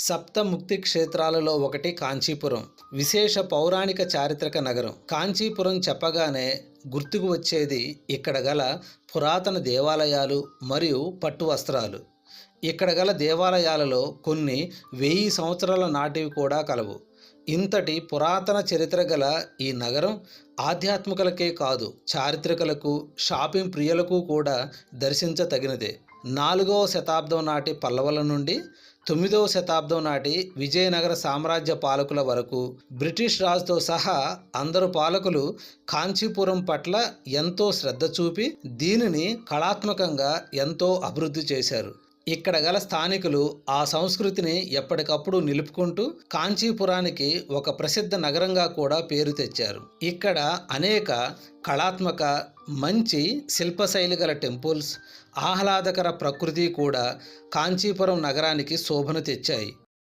సప్తముక్తి క్షేత్రాలలో ఒకటి కాంచీపురం. విశేష పౌరాణిక చారిత్రక నగరం. కాంచీపురం చెప్పగానే గుర్తుకు వచ్చేది ఇక్కడ గల పురాతన దేవాలయాలు మరియు పట్టు వస్త్రాలు. ఇక్కడ గల దేవాలయాలలో కొన్ని వెయ్యి సంవత్సరాల నాటివి కూడా కలవు. ఇంతటి పురాతన చరిత్ర గల ఈ నగరం ఆధ్యాత్మికలకే కాదు చారిత్రకులకు షాపింగ్ ప్రియులకు కూడా దర్శించతగినదే. నాలుగవ శతాబ్దం నాటి పల్లవల నుండి తొమ్మిదవ శతాబ్దం నాటి విజయనగర సామ్రాజ్య పాలకుల వరకు బ్రిటిష్ రాజుతో సహా అందరు పాలకులు కాంచీపురం పట్ల ఎంతో శ్రద్ధ చూపి దీనిని కళాత్మకంగా ఎంతో అభివృద్ధి చేశారు. ఇక్కడ గల స్థానికులు ఆ సంస్కృతిని ఎప్పటికప్పుడు నిలుపుకుంటూ కాంచీపురానికి ఒక ప్రసిద్ధ నగరంగా కూడా పేరు తెచ్చారు. ఇక్కడ అనేక కళాత్మక మంచి శిల్పశైలి గల టెంపుల్స్ ఆహ్లాదకర ప్రకృతి కూడా కాంచీపురం నగరానికి శోభను తెచ్చాయి.